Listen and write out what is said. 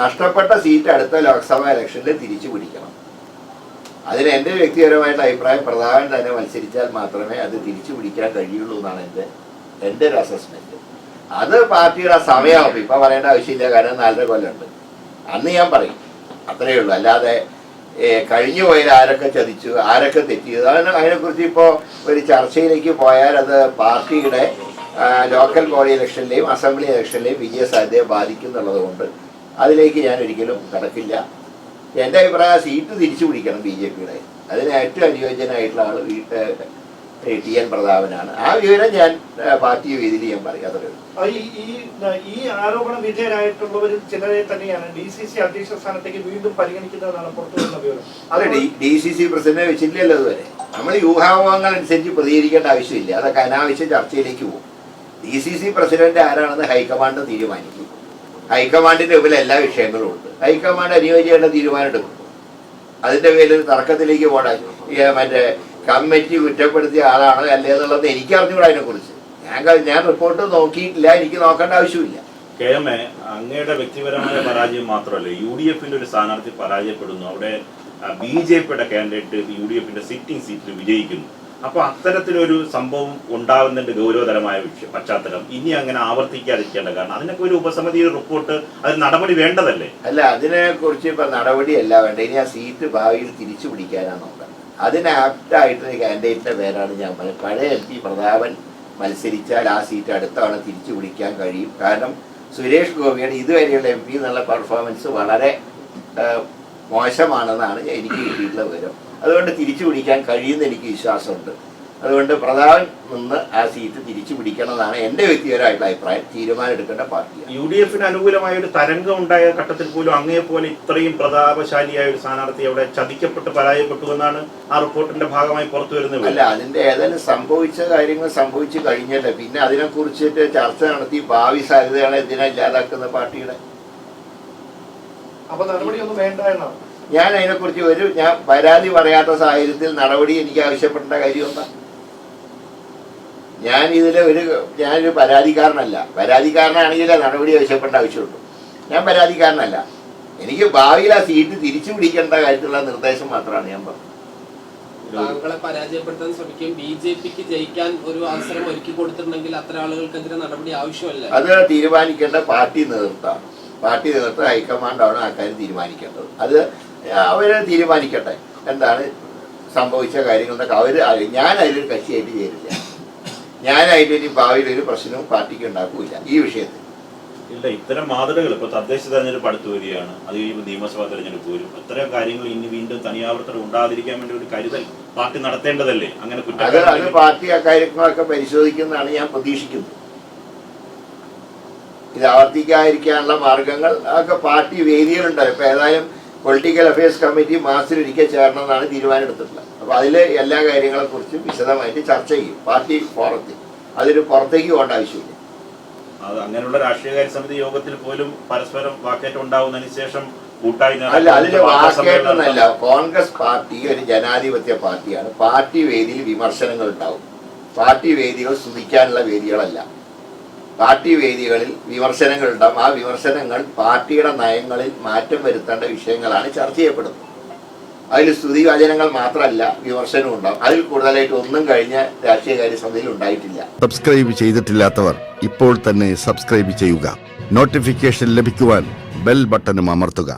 നഷ്ടപ്പെട്ട സീറ്റ് അടുത്ത ലോക്സഭാ ഇലക്ഷനിൽ തിരിച്ചു പിടിക്കണം. അതിന് എന്റെ വ്യക്തിപരമായിട്ട് അഭിപ്രായം പ്രധാനം തന്നെ മത്സരിച്ചാൽ മാത്രമേ അത് തിരിച്ചു പിടിക്കാൻ കഴിയുള്ളൂ എന്നാണ് എന്റെ എന്റെ ഒരു അസസ്മെന്റ് അത് പാർട്ടിയുടെ സമയമാകും ഇപ്പൊ പറയേണ്ട ആവശ്യമില്ല. കാരണം നാലര കൊല്ലമുണ്ട്. അന്ന് ഞാൻ പറയും. അത്രയേ ഉള്ളൂ. അല്ലാതെ കഴിഞ്ഞു പോയാൽ ആരൊക്കെ ചതിച്ചു? ആരൊക്കെ തെറ്റിയത്? അതിനെ അതിനെക്കുറിച്ച് ഇപ്പോൾ ഒരു ചർച്ചയിലേക്ക് പോയാൽ അത് പാർട്ടിയുടെ ലോക്കൽ ബോഡി ഇലക്ഷനിലെയും അസംബ്ലി ഇലക്ഷനിലെയും വിജയ സാധ്യതയെ ബാധിക്കും എന്നുള്ളത് കൊണ്ട് അതിലേക്ക് ഞാൻ ഒരിക്കലും കടക്കില്ല. എന്റെ അഭിപ്രായം സീറ്റ് തിരിച്ചു പിടിക്കണം ബി ജെ പിയുടെ. അതിന് ഏറ്റവും അനുയോജ്യനായിട്ടുള്ള ആൾ ടി എൻ പ്രതാപനാണ്. ആ വിവരം ഞാൻ പാർട്ടി വേദിയിൽ ഞാൻ പറയും. അത്രേ ഈ ആരോപണ വിധേയരായിട്ടുള്ളവരിൽ ചിലരെ തന്നെയാണ് ഡി സി സി അധ്യക്ഷ സ്ഥാനത്തേക്ക് വീണ്ടും പരിഗണിക്കുന്നതാണ് പുറത്തു വരുന്ന വിവരം. ഡി ഡി സി സി പ്രസിഡന്റിനെ വെച്ചിട്ടില്ലല്ലോ അതുവരെ നമ്മൾ യൂഹാവങ്ങൾ അനുസരിച്ച് പ്രതികരിക്കേണ്ട ആവശ്യമില്ല. അതൊക്കെ അനാവശ്യ ചർച്ചയിലേക്ക് പോകും. ഡി സി സി പ്രസിഡന്റ് ആരാണെന്ന് ഹൈക്കമാൻഡ് തീരുമാനിക്കും. ഹൈക്കമാൻഡിന്റെ മുമ്പിൽ എല്ലാ വിഷയങ്ങളും ഉണ്ട്. ഹൈക്കമാൻഡ് അനുയോജ്യമായിട്ട് തീരുമാനം എടുക്കും. അതിന്റെ പേരിൽ തർക്കത്തിലേക്ക് പോകണം മറ്റേ കമ്മിറ്റി കുറ്റപ്പെടുത്തിയ ആളാണ് അല്ലേ എന്നുള്ളത് എനിക്ക് അതിനെ അതിനെക്കുറിച്ച്. ഞാൻ ഞാൻ റിപ്പോർട്ട് നോക്കിയിട്ടില്ല എനിക്ക് നോക്കേണ്ട ആവശ്യമില്ല. കെ അങ്ങയുടെ വ്യക്തിപരമായ പരാജയം മാത്രമല്ല യു ഡി എഫിന്റെ ഒരു സ്ഥാനാർത്ഥി പരാജയപ്പെടുന്നു. അവിടെ ബി ജെ പിയുടെ കാൻഡിഡേറ്റ് യു ഡി എഫിന്റെ സിറ്റിംഗ് സീറ്റിൽ വിജയിക്കുന്നു. അപ്പൊ അത്തരത്തിലൊരു സംഭവം ഉണ്ടാകുന്നതിന്റെ ഗൗരവതരമായ വിഷയം പശ്ചാത്തലം ഇനി അങ്ങനെ ആവർത്തിക്കാതിരിക്കേണ്ട കാരണം അതിനൊക്കെ ഒരു ഉപസമിതി റിപ്പോർട്ട് അത് നടപടി വേണ്ടതല്ലേ? അല്ല അതിനെ കുറിച്ച് ഇപ്പൊ നടപടിയല്ല വേണ്ട ഇനി ആ സീറ്റ് ഭാവിയിൽ തിരിച്ചു പിടിക്കാനാണ് നോക്കുന്നത് അതിന് ആപ്റ്റായിട്ടൊരു കാൻഡിഡേറ്റിന്റെ പേരാണ് ഞാൻ പറഞ്ഞത്. പഴയ എം പി പ്രതാപൻ മത്സരിച്ചാൽ ആ സീറ്റ് അടുത്ത തവണ തിരിച്ചു പിടിക്കാൻ കഴിയും. കാരണം സുരേഷ് ഗോപിയുടെ ഇതുവരെയുള്ള എം പി എന്നുള്ള പെർഫോമൻസ് വളരെ മോശമാണെന്നാണ് എനിക്ക് കിട്ടിയിട്ടുള്ള വിവരം. അതുകൊണ്ട് തിരിച്ചു പിടിക്കാൻ കഴിയുന്ന എനിക്ക് വിശ്വാസമുണ്ട്. അതുകൊണ്ട് പ്രധാൻ നിന്ന് ആ സീറ്റ് തിരിച്ചു പിടിക്കണമെന്നാണ് എന്റെ വ്യക്തിപരമായിട്ടുള്ള അഭിപ്രായം. തീരുമാനം എടുക്കേണ്ട പാർട്ടിയാണ്. യു ഡി എഫിന് അനുകൂലമായ ഒരു തരംഗം ഉണ്ടായ ഘട്ടത്തിൽ പോലും അങ്ങേ പോലെ ഇത്രയും പ്രതാപശാലിയായ ഒരു സ്ഥാനാർത്ഥി അവിടെ ചതിക്കപ്പെട്ട് പരാജയപ്പെട്ടു എന്നാണ് ആ റിപ്പോർട്ടിന്റെ ഭാഗമായി പുറത്തു വരുന്നത്. അല്ല. അതിന്റെ ഏതായാലും സംഭവിച്ച കാര്യങ്ങൾ സംഭവിച്ചു കഴിഞ്ഞല്ലേ? പിന്നെ അതിനെ കുറിച്ചിട്ട് ചർച്ച നടത്തി ഭാവി സാധ്യതകളെ എന്തിനാ ഇല്ലാതാക്കുന്ന പാർട്ടിയുടെ? അപ്പൊ നടപടിയൊന്നും വേണ്ട എന്നാണ്. ഞാൻ അതിനെക്കുറിച്ച് ഒരു ഞാൻ പരാതി പറയാത്ത സാഹചര്യത്തിൽ നടപടി എനിക്ക് ആവശ്യപ്പെടേണ്ട കാര്യം എന്താ ഞാൻ ഇതിലെ ഒരു ഞാനൊരു പരാതിക്കാരനല്ല. പരാതിക്കാരനാണെങ്കിൽ നടപടി ആവശ്യപ്പെടേണ്ട ആവശ്യമുള്ളൂ. ഞാൻ പരാതിക്കാരനല്ല. എനിക്ക് ഭാവിയിൽ ആ സീറ്റ് തിരിച്ചു പിടിക്കേണ്ട കാര്യത്തിലുള്ള നിർദ്ദേശം മാത്രമാണ് ഞാൻ പറഞ്ഞത്. താങ്കളെ പരാജയപ്പെടുത്താൻ ശ്രമിക്കും. ബി ജെ പിക്ക് ജയിക്കാൻ ഒരു അവസരം ഒരുക്കി കൊടുത്തിട്ടുണ്ടെങ്കിൽ അത്ര ആളുകൾക്കെതിരെ നടപടി ആവശ്യമല്ല? അത് തീരുമാനിക്കേണ്ട പാർട്ടി നേതൃത്വമാണ്. പാർട്ടി നേതൃത്വം ഹൈക്കമാൻഡാണ് ആ കാര്യം തീരുമാനിക്കേണ്ടത്. അത് അവർ തീരുമാനിക്കട്ടെ. എന്താണ് സംഭവിച്ച കാര്യങ്ങളെന്നൊക്കെ അവർ ഞാൻ അതിലൊരു കക്ഷിയായിട്ട് ചേരില്ല. ഞാനായിട്ട് ഇനി ഭാവിയിൽ ഒരു പ്രശ്നവും പാർട്ടിക്ക് ഉണ്ടാക്കൂല ഈ വിഷയത്തിൽ. ഇല്ല ഇത്തരം മാതൃകകൾ ഇപ്പൊ തദ്ദേശ തെരഞ്ഞെടുപ്പ് അടുത്ത് വരികയാണ്. അത് കഴിയുമ്പോൾ നിയമസഭാ തെരഞ്ഞെടുപ്പ് വരും. ഇത്തരം കാര്യങ്ങൾ ഇനി വീണ്ടും തനിയാവർത്തനം ഉണ്ടാതിരിക്കാൻ വേണ്ടി ഒരു കരുതൽ പാർട്ടി നടത്തേണ്ടതല്ലേ? അങ്ങനെ അത് പാർട്ടി അക്കാര്യങ്ങളൊക്കെ പരിശോധിക്കുന്നതാണ് ഞാൻ പ്രതീക്ഷിക്കുന്നത്. ഇത് ആവർത്തിക്കാതിരിക്കാനുള്ള മാർഗങ്ങൾ ഒക്കെ പാർട്ടി വേദികളുണ്ടാവും ഇപ്പൊ ഏതായാലും പൊളിറ്റിക്കൽ അഫയേഴ്സ് കമ്മിറ്റി മാസത്തിലൊരിക്കൽ ചേരണമെന്നാണ് തീരുമാനം തീരുമാനമെടുത്തിട്ടുള്ളത്. അപ്പോൾ അതിലെ എല്ലാ കാര്യങ്ങളെക്കുറിച്ചും വിശദമായിട്ട് ചർച്ച ചെയ്യും. പാർട്ടി ഫോറത്തിൽ. അതൊരു പുറത്തേക്ക് പോകേണ്ട ആവശ്യമില്ല. അത് അങ്ങനെയുള്ള രാഷ്ട്രീയകാര്യ സമിതി യോഗത്തിൽ പോലും പരസ്പരം വാക്കേറ്റം ഉണ്ടാവുന്നതിന് ശേഷം കൂട്ടായി അല്ല അതിന്റെ സമ്മേളനം കോൺഗ്രസ് പാർട്ടി ഒരു ജനാധിപത്യ പാർട്ടിയാണ്. പാർട്ടി വേദിയിൽ വിമർശനങ്ങൾ ഉണ്ടാവും. പാർട്ടി വേദികൾ സ്തുതിക്കാനുള്ള വേദികളല്ല. പാർട്ടി വേദികളിൽ വിമർശനങ്ങൾ ഉണ്ടാകും ആ വിമർശനങ്ങൾ പാർട്ടിയുടെ നയങ്ങളിൽ മാറ്റം വരുത്തേണ്ട വിഷയങ്ങളാണ് ചർച്ച ചെയ്യപ്പെടുന്നത്. അതിൽ സ്തുതി വചനങ്ങൾ മാത്രമല്ല വിമർശനവും ഉണ്ടാകും അതിൽ കൂടുതലായിട്ട് ഒന്നും കഴിഞ്ഞ രാഷ്ട്രീയകാര്യ സമിതിയിൽ ഉണ്ടായിട്ടില്ല. സബ്സ്ക്രൈബ് ചെയ്തിട്ടില്ലാത്തവർ ഇപ്പോൾ തന്നെ സബ്സ്ക്രൈബ് ചെയ്യുക. നോട്ടിഫിക്കേഷൻ ലഭിക്കുവാൻ ബെൽ ബട്ടണും അമർത്തുക.